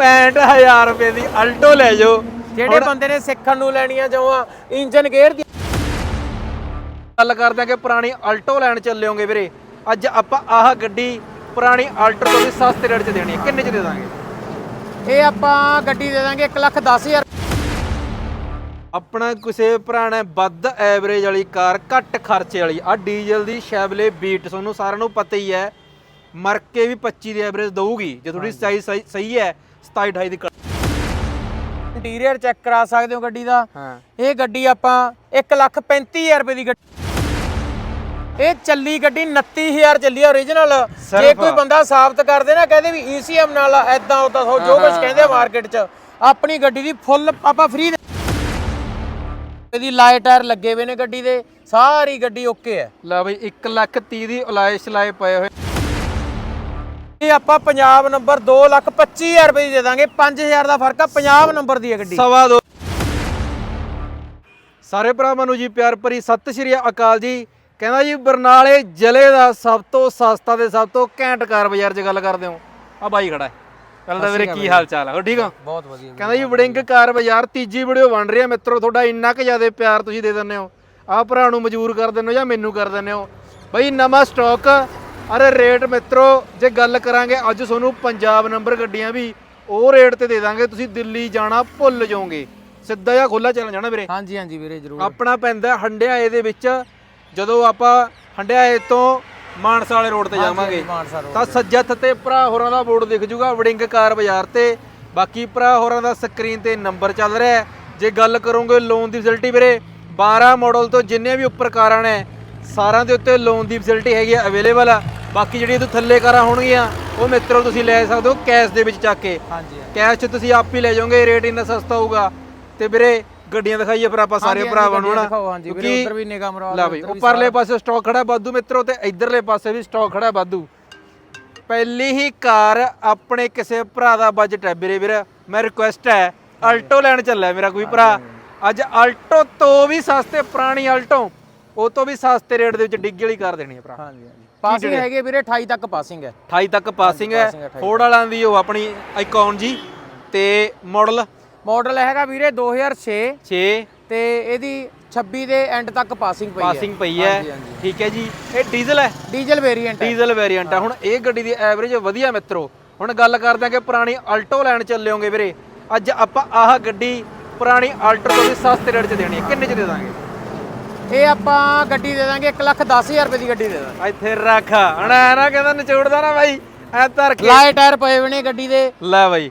65000 ਰੁਪਏ ਦੀ ਅਲਟੋ ਲੈ ਜਾਓ। ਜਿਹੜੇ ਬੰਦੇ ਨੇ ਸਿੱਖਣ ਨੂੰ ਲੈਣੀਆਂ ਜਮਾਂ ਇੰਜਨ ਗੇਅਰ ਦੀ ਗੱਲ ਕਰਦੇ ਆ ਕਿ ਪੁਰਾਣੀ ਅਲਟੋ ਲੈਣ ਚੱਲਿਓਗੇ ਵੀਰੇ। ਅੱਜ ਆਪਾਂ ਆਹ ਗੱਡੀ ਪੁਰਾਣੀ ਅਲਟੋ ਤੋਂ ਵੀ ਸਸਤੇ ਰੇਟ 'ਚ ਦੇਣੀ ਹੈ। ਕਿੰਨੇ 'ਚ ਦੇ ਦਾਂਗੇ? ਇਹ ਆਪਾਂ ਗੱਡੀ ਦੇ ਦਾਂਗੇ 1 ਲੱਖ 10000 ਆਪਣਾ ਕਿਸੇ ਪੁਰਾਣਾ ਵੱਧ ਐਵਰੇਜ ਵਾਲੀ ਕਾਰ ਘੱਟ ਖਰਚੇ ਵਾਲੀ। ਆ ਡੀਜ਼ਲ ਦੀ ਸ਼ੈਵਲੇ ਬੀਟ ਤੁਹਾਨੂੰ ਸਾਰਿਆਂ ਨੂੰ ਪਤਾ ਹੀ ਹੈ। ਮਰ ਕੇ ਵੀ 25 ਦੀ ਐਵਰੇਜ ਦਊਗੀ। ਜੇ ਥੋੜੀ ਸਾਈਜ਼ ਸਹੀ ਹੈ 27 28 ਦੀ ਇੰਟੀਰੀਅਰ ਚੈੱਕ ਕਰਾ ਸਕਦੇ ਹੋ ਗੱਡੀ ਦਾ। ਹਾਂ। ਇਹ ਗੱਡੀ ਆਪਾਂ 1 ਲੱਖ 35000 ਰੁਪਏ ਦੀ ਗੱਡੀ ਇਹ ਚੱਲੀ ਗੱਡੀ 29000 ਚੱਲੀ ਆ origignal ਜੇ। ਕੋਈ ਬੰਦਾ ਸਾਬਤ ਕਰਦੇ ਨਾ ਕਹਿੰਦੇ ਵੀ ECM ਨਾਲ ਐਦਾਂ ਉਦਾਂ ਹੋ ਜੋ ਕੁਝ ਕਹਿੰਦੇ ਆ ਮਾਰਕੀਟ 'ਚ ਆਪਣੀ ਗੱਡੀ ਦੀ ਫੁੱਲ ਆਪਾਂ ਫ੍ਰੀ ਇਹਦੀ ਲਾਈਟ ਟਾਇਰ ਲੱਗੇ ਹੋਏ ਨੇ ਗੱਡੀ ਦੇ ਸਾਰੀ ਗੱਡੀ ਓਕੇ ਹੈ ਲੈ ਬਈ 1 ਲੱਖ 30 ਦੀ ਉਲਾਇਸ਼ ਲਾਏ ਪਏ ਹੋਏ। ਇਹ ਆਪਾਂ ਪੰਜਾਬ ਨੰਬਰ 2 ਲੱਖ 25000 ਰੁਪਏ ਦੀ ਦੇ ਦਾਂਗੇ। 5000 ਦਾ ਫ਼ਰਕ ਆ ਪੰਜਾਬ ਨੰਬਰ ਦੀ ਹੈ ਗੱਡੀ। ਸਵਾ ਦੋ। ਸਾਰੇ ਭਰਾਵਾਂ ਨੂੰ ਜੀ ਪਿਆਰ ਭਰੀ ਸਤਿ ਸ਼੍ਰੀ ਅਕਾਲ ਜੀ। ਕਹਿੰਦਾ ਜੀ ਬਰਨਾਲੇ ਜ਼ਿਲ੍ਹੇ ਦਾ ਸਭ ਤੋਂ ਸਸਤਾ ਤੇ ਸਭ ਤੋਂ ਘੈਂਟ ਕਾਰ ਬਾਜ਼ਾਰ 'ਚ ਗੱਲ ਕਰਦੇ ਹੋ। ਆ ਬਾਈ ਖੜਾ ਹੈ। ਪਹਿਲਾਂ ਤਾਂ ਵੀਰੇ ਕੀ ਹਾਲ ਚਾਲ ਆ? ਹੋ ਠੀਕ ਹੋ? ਬਹੁਤ ਵਧੀਆ ਕਹਿੰਦਾ ਜੀ ਵੜਿੰਗ ਕਾਰ ਬਾਜ਼ਾਰ ਤੀਜੀ ਵੀਡੀਓ ਬਣ ਰਹੀ ਹੈ ਮਿੱਤਰੋ ਤੁਹਾਡਾ ਇੰਨਾ ਕੁ ਜ਼ਿਆਦਾ ਪਿਆਰ ਤੁਸੀਂ ਦੇ ਦਿੰਦੇ ਹੋ। ਆਹ ਭਰਾ ਨੂੰ ਮਜਬੂਰ ਕਰ ਦਿੰਦੇ ਹੋ ਜਾਂ ਮੈਨੂੰ ਕਰ ਦਿੰਦੇ ਹੋ। ਬਈ ਨਵਾਂ ਸਟਾਕ ਅਰੇ ਰੇਟ ਮਿੱਤਰੋ ਜੇ ਗੱਲ ਕਰਾਂਗੇ ਅੱਜ ਤੁਹਾਨੂੰ ਪੰਜਾਬ ਨੰਬਰ ਗੱਡੀਆਂ ਵੀ ਉਹ ਰੇਟ ਤੇ ਦੇ ਦਾਂਗੇ ਤੁਸੀਂ ਦਿੱਲੀ ਜਾਣਾ ਭੁੱਲ ਜਾਓਗੇ। ਸਿੱਧਾ ਜਿਹਾ ਖੁੱਲਾ ਚੱਲ ਜਾਣਾ ਵੀਰੇ। ਹਾਂਜੀ ਹਾਂਜੀ ਵੀਰੇ ਜਰੂਰ। ਆਪਣਾ ਪੈਂਦਾ ਹੰਡਿਆਏ ਦੇ ਵਿੱਚ ਜਦੋਂ ਆਪਾਂ ਹੰਡਿਆਏ ਤੋਂ ਮਾਨਸਾ ਵਾਲੇ ਰੋਡ ਤੇ ਜਾਵਾਂਗੇ ਤਾਂ ਸੱਜਾ ਤੇ ਭਰਾ ਹੋਰਾਂ ਦਾ ਬੋਰਡ ਦਿਖ ਜੂਗਾ ਵੜਿੰਗ ਕਾਰ ਬਾਜ਼ਾਰ ਤੇ। ਬਾਕੀ ਭਰਾ ਹੋਰਾਂ ਦਾ ਸਕਰੀਨ ਤੇ ਨੰਬਰ ਚੱਲ ਰਿਹਾ ਜੇ ਗੱਲ ਕਰੋਗੇ ਲੋਨ ਦੀ ਫੈਸਿਲਿਟੀ ਵੀਰੇ 12 ਮਾਡਲ ਤੋਂ ਜਿੰਨੇ ਵੀ ਉੱਪਰ ਕਾਰਾਂ ਨੇ ਸਾਰਿਆਂ ਦੇ ਉੱਤੇ ਲੋਨ ਦੀ ਫੈਸਿਲਿਟੀ ਹੈਗੀ ਆ ਅਵੇਲੇਬਲ ਆ। ਬਾਕੀ ਜਿਹੜੀ ਇਹ ਤੋਂ ਥੱਲੇ ਕਾਰਾਂ ਹੋਣਗੀਆਂ ਉਹ ਮਿੱਤਰੋ ਤੁਸੀਂ ਲੈ ਸਕਦੇ ਹੋ ਕੈਸ਼ ਦੇ ਵਿੱਚ ਚੱਕ ਕੇ। ਹਾਂਜੀ ਕੈਸ਼ 'ਚ ਤੁਸੀਂ ਆਪ ਹੀ ਲੈ ਜਾਓਗੇ ਰੇਟ ਇੰਨਾ ਸਸਤਾ ਹੋਊਗਾ। ਤੇ ਵੀਰੇ ਗੱਡੀਆਂ ਦਿਖਾਈਏ ਫਿਰ ਆਪਾਂ ਸਾਰੇ ਭਰਾਵਾਂ ਨੂੰ ਕਿਉਂਕਿ- ਉੱਧਰ ਵੀ ਨਿਗਾਹ ਮਰਵਾ ਲਾ ਬਈ ਉੱਧਰ ਉਹ ਵੀ ਪਰਲੇ ਪਾਸੇ ਸਟਾਕ ਖੜਾ ਬਾਦੂ ਮਿੱਤਰੋ ਤੇ ਇਧਰਲੇ ਪਾਸੇ ਵੀ ਸਟਾਕ ਖੜਾ ਬਾਦੂ ਪਹਿਲੀ ਹੀ ਕਾਰ ਆਪਣੇ ਕਿਸੇ ਭਰਾ ਦਾ ਬਜਟ ਹੈ ਵੀਰੇ ਵੀਰੇ ਮੈਂ ਰਿਕੁਐਸਟ ਹੈ ਅਲਟੋ ਲੈਣ ਚੱਲਿਆ ਮੇਰਾ ਕੋਈ ਭਰਾ। ਅੱਜ ਅਲਟੋ ਤੋਂ ਵੀ ਸਸਤੇ ਪੁਰਾਣੀ ਅਲਟੋ ਉਹ ਤੋਂ ਵੀ ਸਸਤੇ ਰੇਟ ਦੇ ਵਿੱਚ ਡਿੱਗੀ ਵਾਲੀ ਕਾਰ ਦੇਣੀ ਹੈ ਭਰਾ। ਹਾਂਜੀ ਹਾਂਜੀ। ਪਾਸਿੰਗ ਹੈਗੇ ਵੀਰੇ 28 ਤੱਕ ਪਾਸਿੰਗ ਹੈ। 28 ਤੱਕ ਪਾਸਿੰਗ ਹੈ। passing ਹੈ, 28 ਫੋਰਡ ਵਾਲਾਂ ਦੀ ਉਹ ਆਪਣੀ ਆਈਕਨ ਜੀ ਤੇ ਮਾਡਲ ਮਾਡਲ ਹੈਗਾ ਵੀਰੇ 2006 6 ਤੇ ਇਹਦੀ 26 ਦੇ ਐਂਡ ਤੱਕ ਪਾਸਿੰਗ ਪਈ ਹੈ। ਪਾਸਿੰਗ ਪਈ ਹੈ। ਠੀਕ ਹੈ ਜੀ। ਇਹ ਡੀਜ਼ਲ ਹੈ। ਡੀਜ਼ਲ ਵੇਰੀਐਂਟ ਹੈ। ਡੀਜ਼ਲ ਵੇਰੀਐਂਟ ਆ ਹੁਣ ਇਹ ਗੱਡੀ ਦੀ ਐਵਰੇਜ ਵਧੀਆ ਮਿੱਤਰੋ। ਹੁਣ ਗੱਲ ਕਰਦੇ ਆ ਕਿ ਪੁਰਾਣੀ ਅਲਟੋ ਲੈਣ ਚੱਲਿਓਗੇ ਵੀਰੇ। ਅੱਜ ਆਪਾਂ ਆਹ ਗੱਡੀ ਪੁਰਾਣੀ ਅਲਟੋ ਤੋਂ ਵੀ ਸਸਤੇ ਰੇਟ 'ਚ ਦੇਣੀ ਹੈ। ਕਿੰਨੇ 'ਚ ਦੇ ਦਾਂਗੇ? ਇਹ ਆਪਾਂ ਗੱਡੀ ਦੇ ਦਾਂਗੇ 1 ਲੱਖ 10000 ਰੁਪਏ ਦੀ ਗੱਡੀ ਦੇ ਦਾਂਗੇ। ਇੱਥੇ ਰੱਖ। ਹਣ ਨਾ ਕਹਿੰਦਾ ਨਿਚੋੜਦਾ ਨਾ ਬਾਈ। ਐ ਧਰ ਕੇ ਲਾਏ ਟਾਇਰ ਪਏ ਹੋਏ ਨੇ ਗੱਡੀ ਦੇ। ਲੈ ਬਾਈ।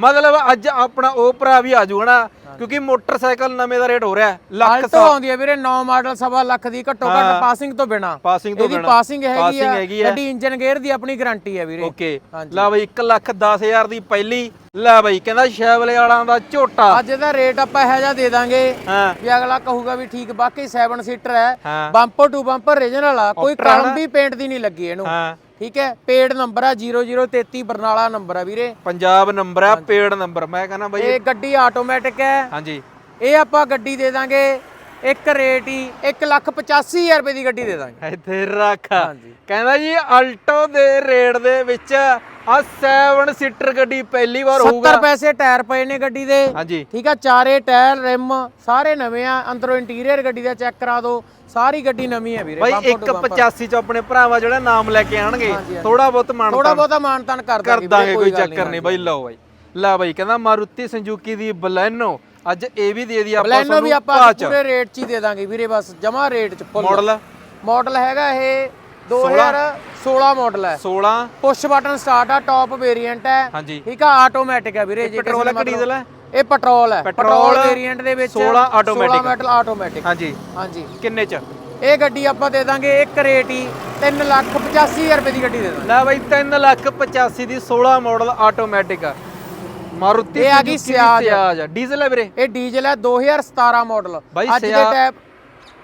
ਮਤਲਬ ਅੱਜ ਆਪਣਾ ਉਹ ਭਰਾ ਵੀ ਆਜੂ ਹਨਾ ਕਿਉਂਕਿ ਮੋਟਰਸਾਈਕਲ ਨਵੇਂ ਦਾ ਰੇਟ ਹੋ ਰਿਹਾ ਹੈ, ਲੱਖ ਆਲਟੋ ਆਉਂਦੀ ਹੈ ਵੀਰੇ 9 ਮਾਡਲ ਸਵਾ ਲੱਖ ਦੀ ਘੱਟੋ ਘੱਟ ਪਾਸਿੰਗ ਤੋਂ ਬਿਨਾ। ਪਾਸਿੰਗ ਤੋਂ ਇਹਦੀ ਬਿਨਾਂ। ਪਾਸਿੰਗ ਹੈਗੀ Passing ਆ ਹੈਗੀ ਆ। ਗੱਡੀ ਇੰਜਨ ਗੇਅਰ ਦੀ ਆਪਣੀ ਗਾਰੰਟੀ ਹੈ ਵੀਰੇ। ਓਕੇ ਲੈ ਬਾਈ 1 ਲੱਖ 10000 ਦੀ ਪਹਿਲੀ ਲੈ ਬਾਈ ਕਹਿੰਦਾ ਸ਼ੈਵਲੇ ਵਾਲਾਂ ਦਾ ਝੋਟਾ। ਅੱਜ ਦਾ ਰੇਟ ਆਪਾਂ ਇਹੋ ਜਿਹਾ ਦੇ ਦਾਂਗੇ ਹਾਂ। ਵੀ ਅਗਲਾ ਕਹੂਗਾ ਵੀ ਠੀਕ ਬਾਕੀ 7 ਸੀਟਰ ਹੈ ਹਾਂ। ਬੰਪਰ ਟੂ ਬੰਪਰ ਰੀਜਨਲ ਆ ਕੋਈ ਕਲਮ ਵੀ ਪੇਂਟ ਦੀ ਨਹੀਂ ਲੱਗੀ ਇਹਨੂੰ। ਹਾਂ। ਠੀਕ ਹੈ ਪੇਡ ਨੰਬਰ ਆ 0033 ਬਰਨਾਲਾ ਨੰਬਰ ਆ ਵੀਰੇ। ਪੰਜਾਬ ਨੰਬਰ ਆ ਪੇਡ ਨੰਬਰ ਮੈਂ ਕਹਿੰਦਾ ਬਾਈ ਇਹ ਗੱਡੀ ਆਟੋਮੈਟਿਕ ਹੈ। ਹਾਂਜੀ। ਇਹ ਆਪਾਂ ਗੱਡੀ ਦੇ ਦਾਂਗੇ ਇੱਕ ਰੇਟ ਹੀ 185000 ਰੁਪਏ ਦੀ ਗੱਡੀ ਦੇ ਦਾਂਗੇ। ਇੱਥੇ ਰੱਖ। ਹਾਂਜੀ। ਕਹਿੰਦਾ ਜੀ ਅਲਟੋ ਦੇ ਰੇਟ ਦੇ ਵਿੱਚ ਆ 7 ਸੀਟਰ ਗੱਡੀ ਪਹਿਲੀ ਵਾਰ 70 ਹੋਊਗਾ। ਪੈਸੇ ਟਾਇਰ ਪਏ ਨੇ ਗੱਡੀ ਦੇ। ਹਾਂਜੀ। ਠੀਕ ਆ ਚਾਰੇ ਟਾਇਰ ਰਿਮ ਸਾਰੇ ਨਵੇਂ ਆ। ਅੰਦਰੋਂ ਇੰਟੀਰੀਅਰ ਗੱਡੀ ਦਾ ਚੈੱਕ ਕਰਾ ਦਿਓ। ਸਾਰੀ ਗੱਡੀ ਨਵੀਂ ਹੈ ਵੀਰੇ ਬਾਈ bumper to bumper। 185 ਚ ਆਪਣੇ ਭਰਾਵਾ ਜਿਹੜਾ ਨਾਮ ਲੈ ਕੇ ਆਣਗੇ ਥੋੜਾ ਬਹੁਤ ਮਾਣ ਥੋੜਾ ਬਹੁਤਾ ਮਾਨਤਾਨ ਕਰ ਕਰ ਦਾਂਗੇ ਕੋਈ ਚੱਕਰ ਨਹੀਂ ਬਾਈ ਲਓ ਬਾਈ। ਲੈ ਬਾਈ ਕਹਿੰਦਾ ਮਾਰੂਤੀ ਸੰਜੂਕੀ ਦੀ ਬਲੈਨੋ ਅੱਜ ਇਹ ਵੀ ਦੇ ਦੀ ਆਪਾਂ ਬਲੈਨੋ ਵੀ ਆਪਾਂ ਭਾਅ ਚ। ਪੂਰੇ ਰੇਟ 'ਚ ਹੀ ਦੇ ਦਾਂਗੇ ਵੀਰੇ ਬਸ ਜਮਾ ਰੇਟ 'ਚ ਫੁੱਲ ਮਾਡਲ ਮਾਡਲ ਹੈਗਾ ਇਹ 2016 ਮਾਡਲ ਹੈ। 16 ਪੁਸ਼ ਬਟਨ ਸਟਾਰਟ ਆ ਟੌਪ ਵੇਰੀਐਂਟ ਹੈ। ਹਾਂਜੀ। ਠੀਕ ਆ ਆਟੋਮੈਟਿਕ ਹੈ ਵੀਰੇ ਜੇ ਪੈਟਰੋਲ ਹੈ ਕਿ ਡੀਜ਼ਲ ਹੈ? ਇਹ ਪੈਟਰੋਲ ਹੈ। ਪੈਟਰੋਲ ਵੇਰੀਐਂਟ ਦੇ ਵਿੱਚ 16 automatic। 16 ਮਾਡਲ ਆਟੋਮੈਟਿਕ ਹਾਂਜੀ। ਹਾਂਜੀ। ਕਿੰਨੇ ਚ? ਇਹ ਗੱਡੀ ਆਪਾਂ ਦੇ ਦਾਂਗੇ ਇੱਕ ਰੇਟ ਹੀ 3 ਲੱਖ 85000 ਰੁਪਏ ਦੀ ਗੱਡੀ ਦੇ ਦਾਂਗੇ। ਲੈ ਬਾਈ 3 ਲੱਖ 85 ਦੀ 16 ਮਾਡਲ ਆਟੋਮੈਟਿਕ ਆ। ਮਾਰੂਤੀ ਇਹ ਆ ਗਈ ਸਿਆਜ। ਡੀਜ਼ਲ ਹੈ ਵੀਰੇ? ਇਹ ਡੀਜ਼ਲ ਹੈ 2017 ਮਾਡਲ ਅੱਜ ਦੇ ਟਾਈਮ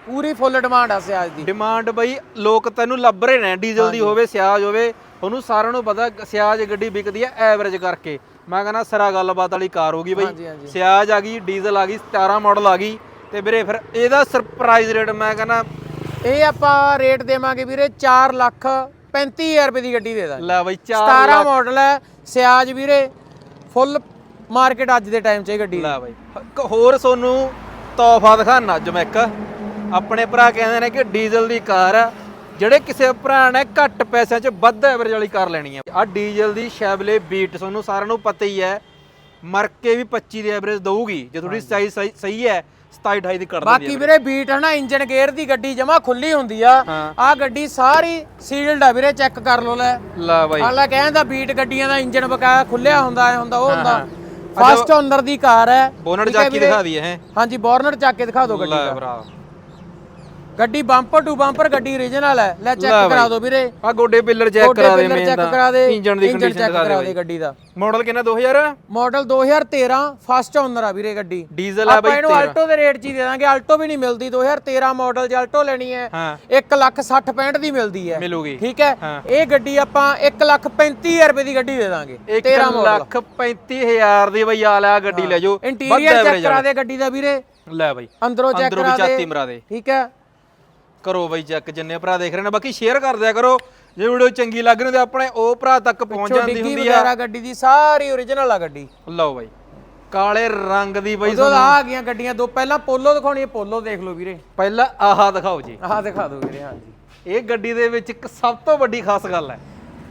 ਪੂਰੀ ਫੁੱਲ ਡਿਮਾਂਡ ਆ ਸਿਆਜ ਦੀ। ਡਿਮਾਂਡ ਬਈ ਲੋਕ ਤੈਨੂੰ ਲੱਭ ਰਹੇ ਨੇ। ਡੀਜ਼ਲ ਦੀ ਹੋਵੇ ਸਿਆਜ ਹੋਵੇ ਉਹਨੂੰ ਸਾਰਿਆਂ ਨੂੰ ਪਤਾ ਸਿਆਜ ਗੱਡੀ ਵਿਕਦੀ ਹੈ ਐਵਰੇਜ ਕਰਕੇ। ਮੈਂ ਕਹਿੰਦਾ ਸਰਾ ਗੱਲਬਾਤ ਵਾਲੀ ਕਾਰ ਹੋ ਗਈ ਬਈ। ਹਾਂਜੀ। ਸਿਆਜ ਆ ਗਈ ਡੀਜ਼ਲ ਆ ਗਈ 17 ਮਾਡਲ ਆ ਗਈ। ਤੇ ਵੀਰੇ ਫਿਰ ਇਹਦਾ ਸਰਪ੍ਰਾਈਜ਼ ਰੇਟ ਮੈਂ ਕਹਿੰਦਾ ਇਹ ਆਪਾਂ ਰੇਟ ਦੇਵਾਂਗੇ ਵੀਰੇ 4 ਲੱਖ 35000 ਰੁਪਏ ਦੀ ਗੱਡੀ ਦੇ ਦਾਂਗੇ। ਲੈ ਬਈ 4 17 ਮਾਡਲ ਹੈ ਸਿਆਜ ਵੀਰੇ ਫੁੱਲ ਮਾਰਕੀਟ ਅੱਜ ਦੇ ਟਾਈਮ 'ਚ ਇਹ ਗੱਡੀ। ਲੈ ਬਾਈ ਇੱਕ ਹੋਰ ਤੁਹਾਨੂੰ ਤੋਹਫਾ ਦਿਖਾਣਾ ਅੱਜ ਮੈਂ ਇੱਕ। ਆਪਣੇ ਭਰਾ ਕਹਿੰਦੇ ਨੇ ਕਿ ਡੀਜ਼ਲ ਦੀ ਕਾਰ ਆ ਜਿਹੜੇ ਕਿਸੇ ਭਰਾ ਨੇ ਘੱਟ ਪੈਸਿਆਂ 'ਚ ਵੱਧ ਐਵਰੇਜ ਵਾਲੀ ਕਾਰ ਲੈਣੀ ਆ ਆ ਡੀਜ਼ਲ ਦੀ ਸ਼ੈਵਲੇ ਬੀਟ ਤੁਹਾਨੂੰ ਸਾਰਿਆਂ ਨੂੰ ਪਤਾ ਹੀ ਹੈ। ਮਰ ਕੇ ਵੀ 25 ਦੀ ਐਵਰੇਜ ਦਊਗੀ ਜੇ ਤੁਹਾਡੀ ਸਾਈਜ਼ ਸਹੀ ਹੈ 27 28 ਦੀ ਕੱਢ ਦਿੰਦੀ ਬਾਕੀ ਵੀਰੇ ਬੀਟ ਹੈ ਨਾ ਇੰਜਨ ਗੇਅਰ ਦੀ ਗੱਡੀ ਜਮਾ ਖੁੱਲੀ ਹੁੰਦੀ ਆ। ਹਾਂ। ਆ ਗੱਡੀ ਸਾਰੀ ਸੀਲਡ ਆ ਵੀਰੇ ਚੈੱਕ ਕਰ ਲੈ। ਹੈ ਲੈ ਬਾਈ। ਹਾਲਾ ਕਹਿੰਦਾ ਬੀਟ ਗੱਡੀਆਂ ਦਾ ਇੰਜਨ ਬਕਾਇਆ ਖੁੱਲਿਆ ਹੁੰਦਾ ਐ ਹੁੰਦਾ ਉਹ ਹੁੰਦਾ। ਹਾਂ। ਫਸਟ ਓਨਰ ਦੀ ਕਾਰ ਹੈ। ਬੋਨਟ ਹੈ ਜਾ ਕੇ? ਦਿਖਾ ਦਈਏ ਹੈ। ਹਾਂਜੀ ਬੋਰਨਟ ਚੱਕ ਕੇ ਦਿਖਾ ਦਿਓ ਗੱਡੀ ਲੈ ਦਾ। ਗੱਡੀ ਬੰਪਰ ਟੂ ਬੰਪਰ ਗੱਡੀ ਓਰੀਜਨਲ ਹੈ। ਲੈ ਲੈ ਚੈੱਕ ਬਾਈ। ਕਰਾ ਦਿਓ ਵੀਰੇ। ਆ ਗੋਡੇ ਪਿੱਲਰ ਚੈੱਕ ਕਰਾ ਦੇ ਮੇਨ ਚੈੱਕ ਕਰਾ ਦੇ। ਇੰਜਨ ਦੀ ਇੰਜਨ ਕੰਡੀਸ਼ਨ ਚੈੱਕ ਕਰਾ ਦੇ ਗੱਡੀ ਦਾ। ਮਾਡਲ ਕਿੰਨਾ? 2000 ਮਾਡਲ 2013 ਫਸਟ ਓਨਰ ਆ ਵੀਰੇ ਗੱਡੀ। ਡੀਜ਼ਲ ਆ ਆਪਾਂ ਬਾਈ ਇਹਨੂੰ 13 ਆਲਟੋ ਦੇ ਰੇਟ 'ਚ ਹੀ ਦੇ ਦਾਂਗੇ। ਆਲਟੋ ਵੀ ਨਹੀਂ ਮਿਲਦੀ। 2013 ਮਾਡਲ 'ਚ ਆਲਟੋ ਲੈਣੀ ਹੈ। ਹਾਂ। 1 ਲੱਖ 60 65 ਦੀ ਮਿਲਦੀ ਹੈ। ਮਿਲੂਗੀ। ਠੀਕ ਹੈ। ਹਾਂ। ਇਹ ਗੱਡੀ ਆਪਾਂ 1 ਲੱਖ 35000 ਰੁਪਏ ਦੀ ਗੱਡੀ ਦੇ ਦਾਂਗੇ। 1 ਲੱਖ 35000 ਦੀ ਬਈ ਆ ਲਿਆ ਗੱਡੀ ਲੈ ਜਾਓ। ਇੰਟੀਰੀਅਰ ਚੈੱਕ ਕਰਾ ਦੇ ਗੱਡੀ ਦਾ ਵੀਰੇ। ਲੈ ਬਾਈ। ਅੰਦਰੋਂ ਚੈੱਕ ਅੰਦਰੋਂ ਕਰਾ ਵੀ ਦੇ। ਝਾਤੀ ਮਰਾ ਦੇ। ਠੀਕ ਹੈ। ਕਰੋ ਬਾਈ ਚੈੱਕ ਜਿੰਨੇ ਭਰਾ ਦੇਖ ਰਹੇ ਨੇ ਬਾਕੀ ਸ਼ੇਅਰ ਕਰ ਦਿਆ ਕਰੋ। ਜੇ ਵੀਡੀਓ ਚੰਗੀ ਲੱਗ ਰਹੀ ਤੇ ਆਪਣੇ ਉਹ ਭਰਾ ਤੱਕ ਪਹੁੰਚ ਜਾਂਦੀ ਹੁੰਦੀ ਆ। ਵਗੈਰਾ ਗੱਡੀ ਦੀ ਸਾਰੀ ਓਰੀਜਨਲ ਆ ਗੱਡੀ। ਲਓ ਬਾਈ ਕਾਲੇ ਰੰਗ ਦੀ ਬਾਈ ਉਦੋਂ ਆ ਗਈਆਂ ਗੱਡੀਆਂ ਦੋ ਪਹਿਲਾਂ ਪੋਲੋ ਦਿਖਾਉਣੀ ਹੈ ਪੋਲੋ ਦੇਖ ਲਓ ਵੀਰੇ। ਪਹਿਲਾਂ ਆਹਾ ਦਿਖਾਓ ਜੀ। ਆਹ ਦਿਖਾ ਦਿਓ ਵੀਰੇ ਹਾਂਜੀ। ਇਹ ਗੱਡੀ ਦੇ ਵਿੱਚ ਇੱਕ ਸਭ ਤੋਂ ਵੱਡੀ ਖਾਸ ਗੱਲ ਹੈ।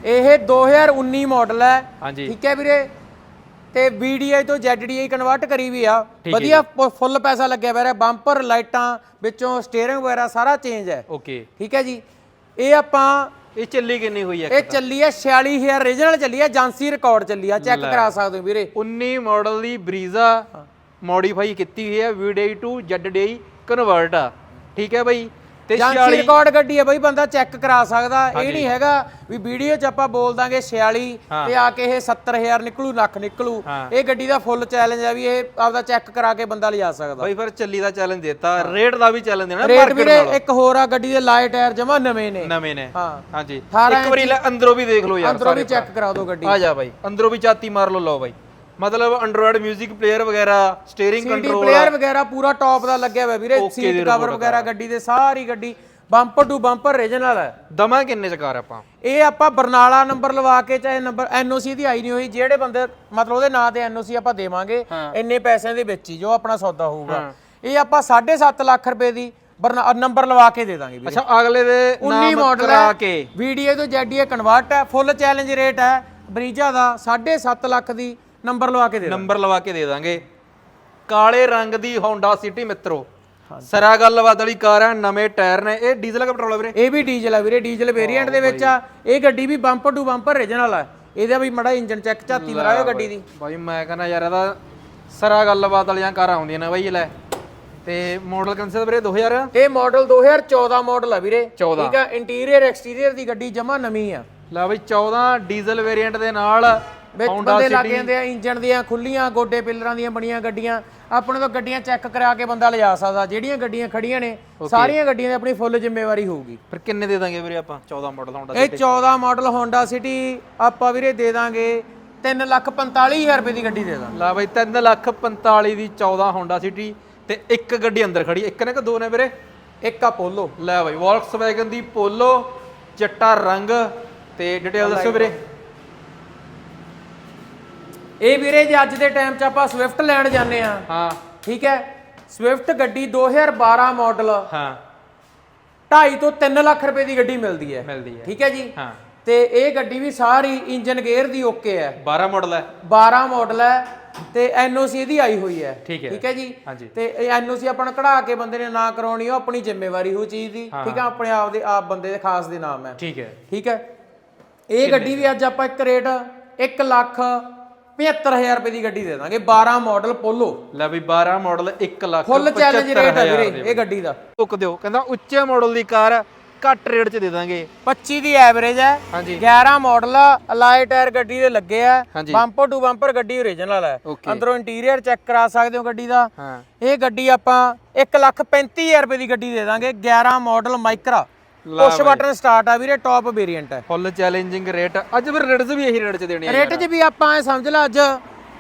ਇਹ 2019 ਮਾਡਲ ਹੈ। ਹਾਂਜੀ। ਠੀਕ ਹੈ ਵੀਰੇ ਤੇ VDI ਤੋਂ ZDI ਕਨਵਰਟ ਕਰੀ ਵੀ ਆ। ਵਧੀਆ ਫੁੱਲ ਪੈਸਾ ਲੱਗਿਆ ਹੋਇਆ ਬੰਪਰ ਲਾਈਟਾਂ ਵਿੱਚੋਂ ਸਟੀਅਰਿੰਗ ਵਗੈਰਾ ਸਾਰਾ ਚੇਂਜ ਹੈ। ਓਕੇ ਠੀਕ ਹੈ ਜੀ। ਇਹ ਆਪਾਂ ਇਹ ਚੱਲੀ ਕਿੰਨੀ ਹੋਈ ਹੈ ਇਹ ਚੱਲੀ ਹੈ 46000 ਓਰੀਜਨਲ ਚੱਲੀ ਹੈ ਏਜੰਸੀ ਰਿਕਾਰਡ ਚੱਲੀ ਆ। ਚੈੱਕ ਕਰਾ ਸਕਦੇ ਹੋ ਵੀਰੇ। 19 ਮਾਡਲ ਦੀ ਬਰੀਜ਼ਾ ਮੋਡੀਫਾਈ ਕੀਤੀ ਹੋਈ ਹੈ। VDI ਟੂ ZDI ਕਨਵਰਟ ਆ। ਠੀਕ ਹੈ ਬਾਈ। ਤੇ ਏਜੰਸੀ 46 ਰਿਕਾਰਡ ਗੱਡੀ ਹੈ ਬਈ ਬੰਦਾ ਚੈੱਕ ਕਰਾ ਸਕਦਾ। ਇਹ ਨਹੀਂ ਹੈਗਾ ਵੀ ਵੀਡੀਓ 'ਚ ਆਪਾਂ ਬੋਲ ਦਾਂਗੇ 46 ਤੇ ਆ ਕੇ ਇਹ 70000 ਨਿਕਲੂ ਲੱਖ ਨਿਕਲੂ। ਇਹ ਗੱਡੀ ਦਾ ਫੁੱਲ ਚੈਲੰਜ ਆ ਵੀ ਇਹ ਆਪਦਾ ਚੈੱਕ ਕਰਾ ਕੇ ਬੰਦਾ ਲਿਜਾ ਸਕਦਾ। ਬਾਈ ਫਿਰ ਚੱਲੀ ਦਾ ਚੈਲੰਜ ਦਿੱਤਾ। ਰੇਟ ਦਾ ਵੀ ਚੈਲੰਜ ਦੇਣਾ ਰੇਟ ਵੀਰੇ ਇੱਕ ਹੋਰ ਆ ਗੱਡੀ ਦੇ ਲਾਈਟ ਟਾਇਰ ਜਮਾ ਨਵੇਂ ਨੇ। ਨਵੇਂ ਨੇ। ਹਾਂ। ਹਾਂਜੀ। 18 ਇੱਕ ਵਾਰੀ ਅੰਦਰੋਂ ਵੀ ਦੇਖ ਲਓ ਯਾਰ ਅੰਦਰੋਂ ਵੀ ਚੈੱਕ ਕਰਾ ਦਿਓ ਗੱਡੀ। ਆ ਜਾ ਬਾਈ। ਅੰਦਰੋਂ ਵੀ ਚਾਤੀ ਮਾਰ ਲਓ ਲਓ ਬਾਈ। ਮਤਲਬ ਐਂਡਰੋਇਡ 뮤직 ਪਲੇਅਰ ਵਗੈਰਾ ਸਟੀਅਰਿੰਗ ਸੀਡੀ ਕੰਟਰੋਲ ਪਲੇਅਰ ਵਗੈਰਾ ਪੂਰਾ ਟੌਪ ਦਾ ਲੱਗਿਆ ਹੋਇਆ ਵੀਰੇ Okay ਸੀਟ ਕਵਰ ਵਗੈਰਾ ਗੱਡੀ ਦੇ ਸਾਰੀ ਗੱਡੀ ਬੰਪਰ ਟੂ ਬੰਪਰ ਓਰੀਜਨਲ ਹੈ। ਦਮਾ ਕਿੰਨੇ ਚ ਕਾਰ ਆਪਾਂ? ਇਹ ਆਪਾਂ ਬਰਨਾਲਾ ਨੰਬਰ ਲਵਾ ਕੇ ਚਾਹੇ ਨੰਬਰ ਐਨਓਸੀ ਦੀ ਆਈ ਨਹੀਂ ਹੋਈ ਜਿਹੜੇ ਬੰਦੇ ਮਤਲਬ ਉਹਦੇ ਨਾਂ ਤੇ ਐਨਓਸੀ ਆਪਾਂ ਦੇਵਾਂਗੇ ਇੰਨੇ ਪੈਸਿਆਂ ਦੇ ਵਿੱਚ ਹੀ ਜੋ ਆਪਣਾ ਸੌਦਾ ਹੋਊਗਾ। ਇਹ ਆਪਾਂ 7.5 ਲੱਖ ਰੁਪਏ ਦੀ ਬਰਨਾ- ਨੰਬਰ ਲਵਾ ਕੇ ਦੇ ਦਾਂਗੇ ਵੀਰੇ। ਅੱਛਾ ਅਗਲੇ ਦੇ 19 ਨਾਮ ਮਾਡਲ ਕਰਾ ਹੈ ਕੇ। ਵੀਡੀਓ ਤੋਂ ਜੈਡੀਏ ਕਨਵਰਟ ਹੈ ਫੁੱਲ ਚੈਲੰਜ ਰੇਟ ਹੈ ਬਰੀਜਾ ਦਾ 7.5 ਲੱਖ ਦੀ ਨੰਬਰ ਲਵਾ ਕੇ ਦੇ ਨੰਬਰ ਲਵਾ ਕੇ ਦੇ ਦਾਂਗੇ। ਕਾਲੇ ਰੰਗ ਦੀ ਹੋਂਡਾ ਸਿਟੀ ਮਿੱਤਰੋ। ਸਰਾ ਗੱਲਬਾਤ ਵਾਲੀ ਕਾਰ ਹੈ ਨਵੇਂ ਟਾਇਰ ਨੇ। ਇਹ ਡੀਜ਼ਲ ਦਾ ਪੈਟਰੋਲ ਆ ਵੀਰੇ? ਇਹ ਵੀ ਡੀਜ਼ਲ ਆ ਵੀਰੇ ਡੀਜ਼ਲ ਵੇਰੀਐਂਟ ਦੇ ਵਿੱਚ ਆ। ਇਹ ਗੱਡੀ ਵੀ ਬੰਪਰ ਟੂ ਬੰਪਰ ਓਰੀਜਨਲ ਆ। ਇਹਦਾ ਵੀ ਮੜਾ ਇੰਜਨ ਚੈੱਕ ਝਾਤੀ ਮਰਾਇਓ ਗੱਡੀ ਦੀ। ਬਾਈ ਮੈਂ ਕਹਿੰਦਾ ਯਾਰ ਇਹਦਾ ਸਰਾ ਗੱਲਬਾਤ ਵਾਲੀਆਂ ਕਾਰਾਂ ਆਉਂਦੀਆਂ ਨੇ ਬਾਈ ਲੈ। ਤੇ ਮਾਡਲ ਕੰਸੇ ਵੀਰੇ? 2000 ਇਹ ਮਾਡਲ 2014 ਮਾਡਲ ਆ ਵੀਰੇ। 14 ਠੀਕ ਆ ਇੰਟੀਰੀਅਰ ਐਕਸਟੀਰੀਅਰ ਦੀ ਗੱਡੀ ਜਮਾ ਨਵੀਂ ਆ। ਲੈ ਬਈ 14 ਡੀਜ਼ਲ ਵੇਰੀਐਂਟ ਦੇ ਨਾਲ ਵਿੱਚ Honda ਬੰਦੇ ਲੱਗ City ਜਾਂਦੇ ਆ ਇੰਜਨ ਦੀਆਂ ਖੁੱਲੀਆਂ ਗੋਡੇ ਪਿੱਲਰਾਂ ਦੀਆਂ ਬਣੀਆਂ ਗੱਡੀਆਂ। ਆਪਣੇ ਤੋਂ ਗੱਡੀਆਂ ਚੈੱਕ ਕਰਾ ਕੇ ਬੰਦਾ ਲਿਜਾ ਸਕਦਾ। ਜਿਹੜੀਆਂ ਗੱਡੀਆਂ ਖੜੀਆਂ ਨੇ ਸਾਰੀਆਂ ਗੱਡੀਆਂ ਦੀ ਆਪਣੀ ਫੁੱਲ ਜ਼ਿੰਮੇਵਾਰੀ ਹੋਊਗੀ। ਫਿਰ ਕਿੰਨੇ ਦੇ ਦਾਂਗੇ ਵੀਰੇ ਆਪਾਂ? 14 ਮਾਡਲ ਹੋਂਡਾ ਇਹ 14 ਮਾਡਲ Honda City ਆਪਾਂ ਵੀਰੇ ਦੇ ਦਾਂਗੇ 345000 ਰੁਪਏ ਦੀ ਗੱਡੀ ਦੇ ਦਾਂਗੇ। ਲਾ ਬਈ 3 ਲੱਖ 45 ਦੀ 14 ਹੋਂਡਾ ਸਿਟੀ ਤੇ ਇੱਕ ਗੱਡੀ ਅੰਦਰ ਖੜੀ। ਇੱਕ ਨੇ ਕਿ ਦੋ ਨੇ ਵੀਰੇ? ਇੱਕ ਆ ਪੋਲੋ ਲੈ ਬਈ ਵੌਲਕਸਵੈਗਨ ਦੀ ਪੋਲੋ ਚਿੱਟਾ ਰੰਗ ਤੇ ਡਿਟੇਲ ਦੱਸੋ ਵੀਰੇ। ਇਹ ਵੀਰੇ ਜੇ ਅੱਜ ਦੇ ਟਾਈਮ 'ਚ ਆਪਾਂ ਸਵਿਫਟ ਲੈਣ ਜਾਂਦੇ ਆ ਹਾਂ। ਠੀਕ ਹੈ? ਸਵਿਫਟ ਗੱਡੀ 2012 ਮਾਡਲ ਹਾਂ। 2.5 ਤੋਂ 3 ਲੱਖ ਰੁਪਏ ਦੀ ਗੱਡੀ ਮਿਲਦੀ ਹੈ। ਮਿਲਦੀ ਹੈ। ਠੀਕ ਹੈ ਜੀ? ਹਾਂ। ਤੇ ਇਹ ਗੱਡੀ ਵੀ ਸਾਰੀ ਇੰਜਨ ਗੇਅਰ ਦੀ ਓਕੇ ਹੈ। 12 ਮਾਡਲ ਹੈ। 12 ਮਾਡਲ ਹੈ ਤੇ ਐਨਓਸੀ ਇਹਦੀ ਆਈ ਹੋਈ ਹੈ। ਠੀਕ ਹੈ। ਜੀ। ਤੇ ਇਹ ਐਨਓਸੀ ਆਪਾਂ ਨੂੰ ਕਢਾ ਕੇ ਬੰਦੇ ਨੇ ਨਾ ਕਰਾਉਣੀ ਉਹ ਆਪਣੀ ਜ਼ਿੰਮੇਵਾਰੀ ਹੋ ਚੀਜ਼ ਦੀ। ਠੀਕ ਹੈ? ਆਪਣੇ ਆਪ ਦੇ ਆਪ ਬੰਦੇ ਦੇ ਖਾਸ ਦੇ ਨਾਮ ਹੈ। ਠੀਕ ਹੈ। ਠੀਕ ਹੈ? ਇਹ ਗੱਡੀ ਵੀ ਅੱਜ ਆਪਾਂ ਇੱਕ ਰੇਟ 1 ਲੱਖ 75000 ਰੁਪਏ ਦੀ ਗੱਡੀ ਦੇ ਦਾਂਗੇ। 12 ਮਾਡਲ ਪੋਲੋ ਲੈ ਬਈ 12 model 1 lakh full challenge rate ਹੈ 75,000 ਵੀਰੇ ਇਹ ਗੱਡੀ ਦਾ। ਟੁੱਕ ਦਿਓ। ਕਹਿੰਦਾ ਉੱਚੇ ਮਾਡਲ ਦੀ ਕਾਰ ਘੱਟ ਰੇਟ 'ਚ ਦੇ ਦਾਂਗੇ। 25 ਦੀ ਐਵਰੇਜ ਹੈ। ਹਾਂਜੀ। 11 ਮਾਡਲ ਅਲਾਈ ਟਾਇਰ ਗੱਡੀ ਦੇ ਲੱਗੇ ਆ। ਬੰਪਰ ਟੂ ਬੰਪਰ ਗੱਡੀ ਓਰੀਜਨਲ ਹੈ। ਅੰਦਰੋਂ ਇੰਟੀਰੀਅਰ ਚੈੱਕ ਕਰਾ ਸਕਦੇ ਹੋ ਗੱਡੀ ਦਾ। ਇਹ ਗੱਡੀ ਆਪਾਂ 135000 ਰੁਪਏ ਦੀ ਗੱਡੀ ਦੇ ਦਾਂਗੇ। 11 model Micra push button start ਆ ਵੀਰੇ ਟੌਪ ਵੇਰੀਐਂਟ ਹੈ ਫੁੱਲ ਚੈਲੰਜਿੰਗ ਰੇਟ ਅੱਜ ਫਿਰ ਰੇਟਸ ਵੀ ਇਹੀ ਰੇਟ 'ਚ ਦੇਣੇ ਆ ਰੇਟ 'ਚ ਵੀ ਆਪਾਂ ਐ ਸਮਝ ਲਾ ਅੱਜ।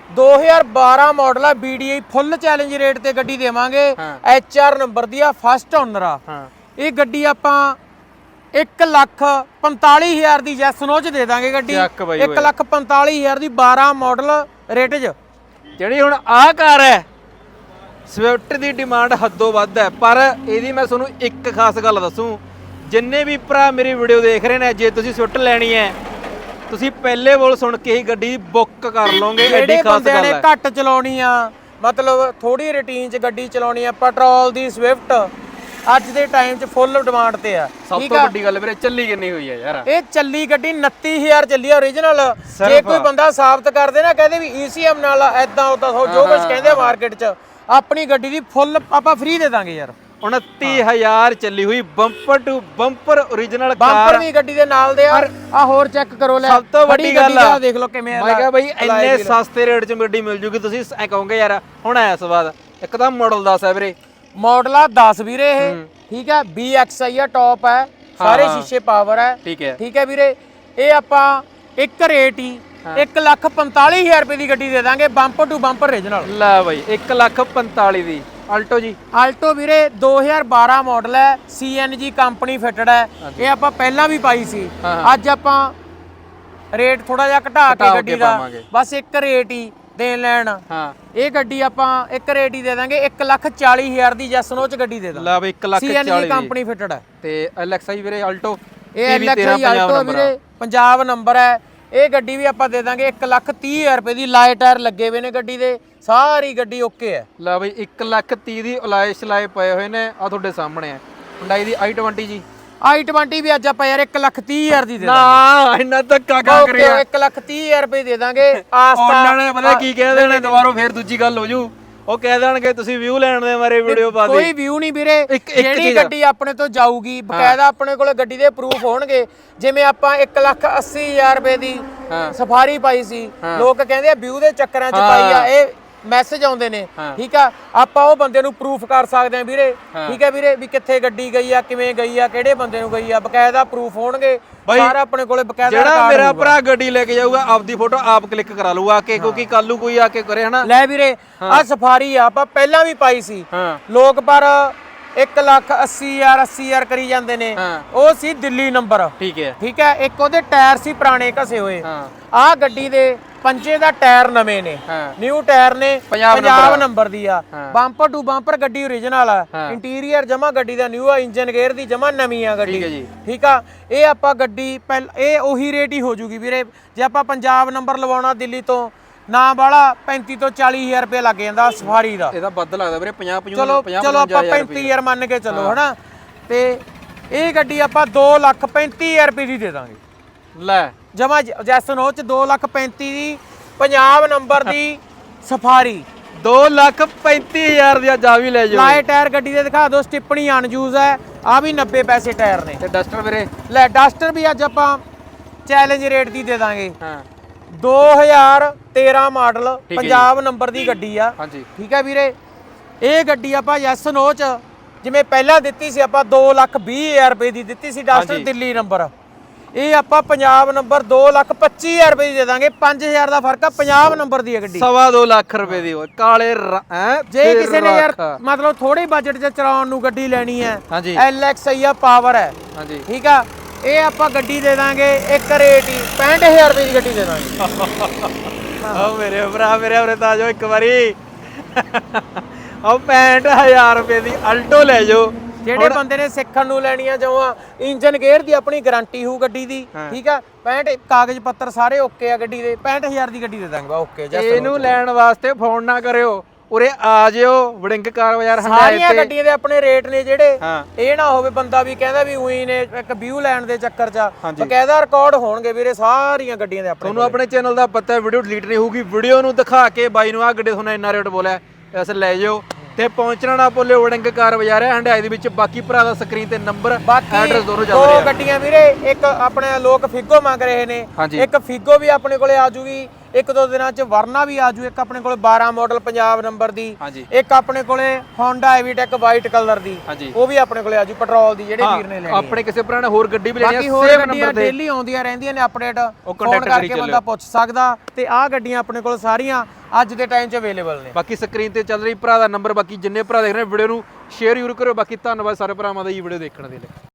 2012 ਮਾਡਲ ਆ BDI ਫੁੱਲ ਚੈਲੰਜ ਰੇਟ ਤੇ ਗੱਡੀ ਦੇਵਾਂਗੇ। ਹਾਂ। HR ਨੰਬਰ ਦੀ ਆ ਫਸਟ ਓਨਰ ਆ। ਹਾਂ। ਇਹ ਗੱਡੀ ਆਪਾਂ 1 ਲੱਖ 45000 ਦੀ ਜੈਸ ਨੋ ਚ ਦੇ ਦਾਂਗੇ ਗੱਡੀ। ਚੱਕ ਬਾਈ 1 ਲੱਖ 45000 ਦੀ 12 ਮਾਡਲ ਰੇਟ 'ਚ। ਜਿਹੜੀ ਹੁਣ ਆਹ ਕਾਰ ਹੈ ਸਵਿਫਟ ਦੀ ਡਿਮਾਂਡ ਹੱਦੋਂ ਵੱਧ ਹੈ ਪਰ ਇਹਦੀ ਮੈਂ ਤੁਹਾਨੂੰ ਇੱਕ ਖਾਸ ਗੱਲ ਦੱਸੂ। ਜਿੰਨੇ ਵੀ ਭਰਾ ਮੇਰੀ ਵੀਡੀਓ ਦੇਖ ਰਹੇ ਨੇ ਜੇ ਤੁਸੀਂ ਸਵਿਫਟ ਲੈਣੀ ਹੈ ਤੁਸੀਂ ਪਹਿਲੇ ਬੋਲ ਸੁਣ ਕੇ ਹੀ ਗੱਡੀ ਬੁੱਕ ਕਰ ਲਓਗੇ ਐਡੀ ਖਾਸ ਗੱਲ ਹੈ। ਘੱਟ ਚਲਾਉਣੀ ਆ ਮਤਲਬ ਥੋੜੀ ਰੂਟੀਨ 'ਚ ਗੱਡੀ ਚਲਾਉਣੀ ਆ ਪੈਟਰੋਲ ਦੀ ਸਵਿਫਟ ਅੱਜ ਦੇ ਟਾਈਮ 'ਚ ਫੁੱਲ ਡਿਮਾਂਡ ਤੇ ਆ। ਸਭ ਤੋਂ ਆ? ਵੱਡੀ ਗੱਲ ਵੀਰੇ ਚੱਲੀ ਕਿੰਨੀ ਹੋਈ ਹੈ ਯਾਰ? ਇਹ ਚੱਲੀ ਗੱਡੀ 29000 ਚੱਲੀ ਆ origignal ਜੇ। ਕੋਈ ਬੰਦਾ ਸਾਬਤ ਕਰਦੇ ਨਾ ਕਹਦੇ ਵੀ ECM ਨਾਲ ਐਦਾਂ ਉਦਾਂ ਜੋ ਕੁਝ ਕਹਿੰਦੇ ਮਾਰਕੀਟ 'ਚ ਆਪਣੀ ਗੱਡੀ ਦੀ ਫੁੱਲ ਆਪਾਂ ਫ੍ਰੀ ਦੇ ਦਾਂਗੇ ਯਾਰ। 29000 ਚੱਲੀ ਹੋਈ bumper to bumper origignal bumper car ਵੀ ਗੱਡੀ ਦੇ ਨਾਲ ਦੇ ਆ। ਆ ਹੋਰ ਚੈੱਕ ਕਰੋ ਲੈ। ਸਭ ਤੋਂ ਵੱਡੀ ਗੱਲ ਆ। ਦੇਖ ਲਓ ਕਿਵੇਂ ਮੈਂ ਕਿਹਾ ਬਈ ਇੰਨੇ। ਸਸਤੇ ਰੇਟ 'ਚ ਗੱਡੀ ਮਿਲ ਜੂਗੀ ਤੁਸੀਂ ਐ ਕਹੋਗੇ ਯਾਰ ਹੁਣ ਆਇਆ ਸਵਾਦ ਇੱਕ ਤਾਂ ਮਾਡਲ ਦੱਸ ਹੈ ਵੀਰੇ। ਮਾਡਲ ਆ 10 ਵੀਰੇ ਇਹ। ਠੀਕ ਹੈ BXI ਆ ਟੌਪ ਹੈ ਸਾਰੇ। ਸ਼ੀਸ਼ੇ ਪਾਵਰ ਹੈ ਠੀਕ ਹੈ। ਠੀਕ ਹੈ ਵੀਰੇ। ਇਹ ਆਪਾਂ ਇੱਕ ਰੇਟ ਹੀ 145000 ਰੁਪਏ ਦੀ ਗੱਡੀ ਦੇ ਦਾਂਗੇ ਬੰਪਰ ਟੂ ਬੰਪਰ origignal ਲੈ ਬਈ 1 ਲੱਖ 45 ਦੀ। ਆਲਟੋ ਜੀ। ਆਲਟੋ ਵੀਰੇ 2012 ਮਾਡਲ ਹੈ CNG ਕੰਪਨੀ ਫਿਟਡ ਹੈ। ਇਹ ਆਪਾਂ ਪਹਿਲਾਂ ਵੀ ਪਾਈ ਸੀ। ਅੱਜ ਆਪਾਂ ਰੇਟ ਥੋੜਾ ਜਿਹਾ ਘਟਾ ਕੇ ਗੱਡੀ ਦਾ। ਬਸ ਇੱਕ ਰੇਟ ਹੀ ਦੇਣ ਲੈਣ। ਹਾਂ। ਇਹ ਗੱਡੀ ਆਪਾਂ ਇੱਕ ਰੇਟ ਹੀ ਦੇ ਦਾਂਗੇ 140000 ਦੀ ਜੈਸਨੋ ਚ ਗੱਡੀ ਦੇ ਦਾਂਗੇ। ਲੈ ਬਈ 1 ਲੱਖ 40 CNG ਦੀ। ਕੰਪਨੀ ਫਿਟਡ ਹੈ। ਤੇ ਐਲਐਕਸਆਈ ਵੀਰੇ ਆਲਟੋ ਇਹ ਐਲਐਕਸਆਈ ਆਲਟੋ ਵੀਰੇ ਪੰਜਾਬ ਨੰਬਰ ਹੈ। ਇਹ ਗੱਡੀ ਵੀ ਆਪਾਂ ਦੇ ਦਾਂਗੇ 130000 ਰੁਪਏ ਦੀ ਲਾਈਟ ਟਾਇਰ ਲੱਗੇ ਹੋਏ ਨੇ ਗੱਡੀ ਦੇ ਸਾਰੀ ਗੱਡੀ ਓਕੇ ਹੈ। ਲੈ ਬਈ 1 ਲੱਖ 30 ਦੀ ਅਲਾਇ ਸ਼ਲਾਏ ਪਏ ਹੋਏ ਨੇ ਆ ਤੁਹਾਡੇ ਸਾਹਮਣੇ ਹੈ। Hyundai ਦੀ i20 ਜੀ। i20 ਵੀ ਅੱਜ ਆਪਾਂ ਯਾਰ 130000 ਦੀ ਦੇ ਨਾ ਇੰਨਾ ਧੱਕਾ ਕਾ ਓਕੇ ਕਰਿਆ 130000 ਰੁਪਏ ਦੇ ਦਾਂਗੇ। ਆਸਤਾ ਉਹਨਾਂ ਨੇ ਪਤਾ ਕੀ ਕਹਿ ਦੇਣਾ ਦੁਬਾਰਾ ਫੇਰ ਦੂਜੀ ਗੱਲ ਹੋ ਜੂ। ਉਹ ਕਹਿ ਦੇਣਗੇ ਤੁਸੀਂ ਵਿਊ ਲੈਣ ਦੇ ਮਾਰੇ ਵੀਡੀਓ ਪਾ ਦੇ ਕੋਈ ਵਿਊ ਨਹੀਂ ਵੀਰੇ। ਇੱਕ- ਇੱਕ ਜਿਹੜੀ ਚੀਜ਼ ਆ। ਗੱਡੀ ਆਪਣੇ ਤੋਂ ਜਾਊਗੀ ਬਕਾਇਦਾ ਆਪਣੇ ਕੋਲ ਗੱਡੀ ਦੇ ਪ੍ਰੂਫ ਹੋਣਗੇ। ਜਿਵੇਂ ਆਪਾਂ 180000 ਰੁਪਏ ਦੀ ਹਾਂ। ਸਫਾਰੀ ਪਾਈ ਸੀ। ਲੋਕ ਕਹਿੰਦੇ ਆ ਵਿਊ ਦੇ ਚੱਕਰਾਂ 'ਚ ਹਾਂ। ਪਾਈ ਆ। ਇਹ ਮੈਸੇਜ ਆਉਂਦੇ ਨੇ। ਠੀਕ ਆ? ਆਪਾਂ ਉਹ ਬੰਦੇ ਨੂੰ ਪ੍ਰੂਫ ਕਰ ਸਕਦੇ ਆ ਵੀਰੇ। ਠੀਕ ਹੈ ਵੀਰੇ? ਵੀ ਕਿੱਥੇ ਗੱਡੀ ਗਈ ਆ ਕਿਵੇਂ ਗਈ ਆ ਕਿਹੜੇ ਬੰਦੇ ਨੂੰ ਗਈ ਆ ਬਕਾਇਦਾ ਪ੍ਰੂਫ ਹੋਣਗੇ। ਸਾਰਾ ਆਪਣੇ ਕੋਲੇ ਬਕਾਇਦਾ ਜਿਹੜਾ ਮੇਰਾ। ਭਰਾ ਗੱਡੀ ਲੈ ਕੇ ਜਾਊਗਾ ਆਪਦੀ ਫੋਟੋ ਆਪ ਕਲਿੱਕ ਕਰਾ ਲਊਗਾ ਆ ਕੇ ਕਿਉਂਕਿ ਕੱਲ ਨੂੰ ਕੋਈ ਆ ਕੇ ਕਰੇ ਹਨਾ? ਲੈ ਵੀਰੇ ਆ ਸਫਾਰੀ ਆ ਆਪਾਂ ਪਹਿਲਾਂ ਵੀ ਪਾਈ ਸੀ। ਲੋਕ ਪਰ 1 ਲੱਖ 80 ਹਜ਼ਾਰ 80 ਹਜ਼ਾਰ ਕਰੀ ਜਾਂਦੇ ਨੇ। ਹਾਂ। ਉਹ ਸੀ ਦਿੱਲੀ ਨੰਬਰ। ਠੀਕ ਹੈ। ਠੀਕ ਹੈ? ਇੱਕ ਉਹਦੇ ਟਾਇਰ ਸੀ ਪੁਰਾਣੇ ਘਸੇ ਹੋਏ। ਹਾਂ। ਆਹ ਗੱਡੀ ਦੇ ਪੰਜੇ ਦਾ ਟਾਇਰ ਨਵੇਂ ਨੇ। ਹਾਂ। ਨਿਊ ਟਾਇਰ ਨੇ। ਪੰਜਾਬ ਪੰਜਾਬ ਨੰਬਰ ਦੀ ਆ। ਹਾਂ। ਬੰਪਰ ਟੂ ਬੰਪਰ ਗੱਡੀ ਓਰੀਜਨਲ ਆ। ਹਾਂ। ਇੰਟੀਰੀਅਰ ਜਮਾ ਗੱਡੀ ਦਾ ਨਿਊ ਆ। ਇੰਜਨ ਗੇਅਰ ਦੀ ਜਮਾ ਨਵੀਂ ਆ ਗੱਡੀ। ਠੀਕ ਹੈ ਜੀ। ਠੀਕ ਆ? ਇਹ ਆਪਾਂ ਗੱਡੀ ਪਹਿਲ ਇਹ ਉਹੀ ਰੇਟ ਹੀ ਹੋ ਜੂਗੀ ਵੀਰੇ। ਜੇ ਆਪਾਂ ਪੰਜਾਬ ਨੰਬਰ ਲਵਾਉਣਾ ਦਿੱਲੀ ਤੋਂ ਨਾ ਵਾਲਾ 35 ਤੋਂ 40 ਹਜ਼ਾਰ ਰੁਪਏ ਲੱਗ ਜਾਂਦਾ ਸਫਾਰੀ ਦਾ। ਇਹਦਾ ਵੱਧ ਲੱਗਦਾ ਵੀਰੇ 50 50 ਚਲੋ 50 ਚਲੋ ਆਪਾਂ 35 ਹਜ਼ਾਰ ਮੰਨ ਕੇ ਚੱਲੋ ਹਨਾ? ਤੇ ਇਹ ਗੱਡੀ ਆਪਾਂ 2 ਲੱਖ 35 ਹਜ਼ਾਰ ਰੁਪਏ ਦੀ ਦੇ ਦਾਂਗੇ। ਲੈ। ਜਮਾ ਜੈਸਨ ਹੋ ਚ 2 ਲੱਖ 35 ਦੀ ਪੰਜਾਬ ਨੰਬਰ ਦੀ ਸਫਾਰੀ। 2 ਲੱਖ 35000 ਦੀ ਆ ਵੀ ਲੈ ਜਾਓ। ਲਾਏ ਟਾਇਰ ਗੱਡੀ ਦੇ ਦਿਖਾ ਦਿਓ ਸਟਿੱਪਣੀ ਅਨਯੂਜ਼ ਹੈ ਆ ਵੀ 90 ਪੈਸੇ ਟਾਇਰ ਨੇ। ਤੇ ਡਸਟਰ ਵੀਰੇ? ਲੈ ਡਸਟਰ ਵੀ ਅੱਜ ਆਪਾਂ ਚੈਲੰਜ ਰੇਟ ਦੀ ਦੇ ਦਾਂਗੇ। ਹਾਂ। 2013 ਮਾਡਲ ਹੈ ਜੀ। ਪੰਜਾਬ ਨੰਬਰ ਦੀ ਗੱਡੀ ਆ। ਹਾਂਜੀ। ਠੀਕ ਹੈ ਵੀਰੇ? ਇਹ ਗੱਡੀ ਆਪਾਂ ਯੈਸ ਨੋ ਚ ਜਿਵੇਂ ਪਹਿਲਾਂ ਦਿੱਤੀ ਸੀ ਆਪਾਂ 2 ਲੱਖ 20 ਹਜ਼ਾਰ ਰੁਪਏ ਦੀ ਦਿੱਤੀ ਸੀ ਡਸਟਰ ਹਾਂਜੀ। ਦਿੱਲੀ ਨੰਬਰ। ਇਹ ਆਪਾਂ ਪੰਜਾਬ ਨੰਬਰ 2 ਲੱਖ 25 ਹਜ਼ਾਰ ਰੁਪਏ ਦੀ ਦੇ ਦਾਂਗੇ। 5000 ਦਾ ਫ਼ਰਕ ਆ ਪੰਜਾਬ ਨੰਬਰ ਦੀ ਹੈ ਗੱਡੀ। ਸਵਾ 2 ਲੱਖ ਰੁਪਏ ਦੀ ਓਏ ਕਾਲੇ ਹੈ? ਜੇ ਕਿਸੇ ਨੇ ਯਾਰ ਮਤਲਬ ਥੋੜੇ ਬਜਟ 'ਚ ਚਲਾਉਣ ਨੂੰ ਗੱਡੀ ਲੈਣੀ ਹੈ ਹਾਂਜੀ। ਆ ਪਾਵਰ ਹੈ। ਹਾਂਜੀ। ਠੀਕ ਆ? ਇਹ ਆਪਾਂ ਗੱਡੀ ਦੇ ਦਾਂਗੇ ਇੱਕ ਰੇਟ ਹੀ 65000 ਰੁਪਏ ਦੀ ਗੱਡੀ ਦੇ ਦਾਂਗੇ। ਆ ਮੇਰੇ ਭਰਾ ਮੇਰੇ ਉਰੇ ਤਾਂ ਜਾਓ ਇੱਕ ਵਾਰੀ। ਆਹ 65000 ਰੁਪਏ ਦੀ ਅਲਟੋ ਲੈ ਜਾਓ। ਜਿਹੜੇ ਬੰਦੇ ਨੇ ਸਿੱਖਣ ਨੂੰ ਲੈਣੀਆਂ ਚਾਹਾਂ ਇੰਜਨ ਗੇਅਰ ਦੀ ਆਪਣੀ ਗਾਰੰਟੀ ਹੋਊ ਗੱਡੀ ਦੀ ਠੀਕ ਆ? 65 ਕਾਗਜ਼ ਪੱਤਰ ਸਾਰੇ ਓਕੇ ਆ ਗੱਡੀ ਦੇ 65000 ਦੀ ਗੱਡੀ ਦੇ ਦਾਂਗੇ ਓਕੇ ਜਸਟ ਇਹਨੂੰ ਲੈਣ ਵਾਸਤੇ ਫੋਨ ਨਾ ਕਰਿਓ। ਉਰੇ ਆ ਜਿਓ ਵੜਿੰਗ ਕਾਰ ਬਾਜ਼ਾਰ ਹੰਡਾਏ ਸਾਰੀਆਂ ਤੇ। ਗੱਡੀਆਂ ਦੇ ਆਪਣੇ ਰੇਟ ਨੇ ਜਿਹੜੇ। ਹਾਂ। ਇਹ ਨਾ ਹੋਵੇ ਬੰਦਾ ਵੀ ਕਹਿੰਦਾ ਵੀ ਉਹੀ ਨੇ ਇੱਕ ਵਿਊ ਲੈਣ ਦੇ ਚੱਕਰ 'ਚ। ਹਾਂਜੀ। ਬਕਾਇਦਾ ਰਿਕਾਰਡ ਹੋਣਗੇ ਵੀਰੇ ਸਾਰੀਆਂ ਗੱਡੀਆਂ ਦੇ ਆਪਣੇ ਤੁਹਾਨੂੰ ਆਪਣੇ ਚੈਨਲ ਦਾ ਪਤਾ ਹੈ ਵੀਡੀਓ ਡਿਲੀਟ ਨਹੀਂ ਹੋਊਗੀ। ਵੀਡੀਓ ਨੂੰ ਦਿਖਾ ਕੇ ਬਾਈ ਨੂੰ ਆ ਗੱਡੀ ਤੁਹਾਨੂੰ ਇੰਨਾ ਰੇਟ ਬੋਲਿਆ ਐਸ ਲੈ ਜਾਓ। ਤੇ ਪਹੁੰਚਣਾ ਨਾ ਭੁੱਲਿਓ ਵੜਿੰਗ ਕਾਰ ਬਾਜ਼ਾਰ ਹੈ। ਹੰਡਾਈ ਦੇ ਵਿੱਚ ਬਾਕੀ ਭਰਾ ਦਾ ਸਕਰੀਨ ਤੇ ਨੰਬਰ ਬਾਕੀ ਐਡਰੈਸ ਦੋਨੋਂ ਚੱਲ ਦੋ ਰਿਹਾ ਗੱਡੀਆਂ ਵੀਰੇ ਇੱਕ ਆਪਣੇ ਲੋਕ ਫਿਗੋ ਮੰਗ ਰਹੇ ਨੇ। ਹਾਂਜੀ। ਇੱਕ ਫਿਗੋ ਵੀ ਆਪਣੇ ਕੋਲੇ ਆ ਜੂਗੀ। ਇੱਕ ਦੋ ਦਿਨਾਂ ਚ ਵਰਨਾ ਵੀ ਆ ਜੂ ਇੱਕ ਆਪਣੇ ਕੋਲੇ 12 ਮਾਡਲ ਪੰਜਾਬ ਨੰਬਰ ਦੀ ਇੱਕ ਆਪਣੇ ਕੋਲੇ Honda Evitec ਵਾਈਟ ਕਲਰ ਦੀ ਉਹ ਵੀ ਆਪਣੇ ਕੋਲੇ ਆ ਜੂ ਪੈਟਰੋਲ ਦੀ ਜਿਹੜੇ ਵੀਰ ਨੇ ਲੈਣੀ ਆਪਣੇ ਕਿਸੇ ਭਰਾ ਨੇ ਹੋਰ ਗੱਡੀ ਵੀ ਲੈਣੀ ਹੋਰ ਸੇਮ ਨੰਬਰ ਤੇ ਡੇਲੀ ਆਉਂਦੀਆਂ ਰਹਿੰਦੀਆਂ ਨੇ ਅਪਡੇਟ ਫੋਨ ਕਰਕੇ। ਬੰਦਾ ਪੁੱਛ ਸਕਦਾ ਤੇ ਆਹ ਗੱਡੀਆਂ ਆਪਣੇ ਕੋਲ ਸਾਰੀਆਂ ਅੱਜ ਦੇ ਟਾਈਮ 'ਚ ਅਵੇਲੇਬਲ ਨੇ। ਬਾਕੀ ਸਕਰੀਨ ਤੇ ਚੱਲ ਰਹੀ ਭਰਾ ਦਾ ਨੰਬਰ ਬਾਕੀ ਜਿੰਨੇ ਭਰਾ ਦੇਖ ਰਹੇ ਵੀਡੀਓ ਨੂੰ ਸ਼ੇਅਰ ਜ਼ਰੂਰ ਕਰਿਓ ਬਾਕੀ ਧੰਨਵਾਦ ਸਾਰੇ ਭਰਾਵਾਂ ਦਾ ਇਹ ਵੀਡੀਓ ਦੇਖਣ ਦੇ ਲਈ।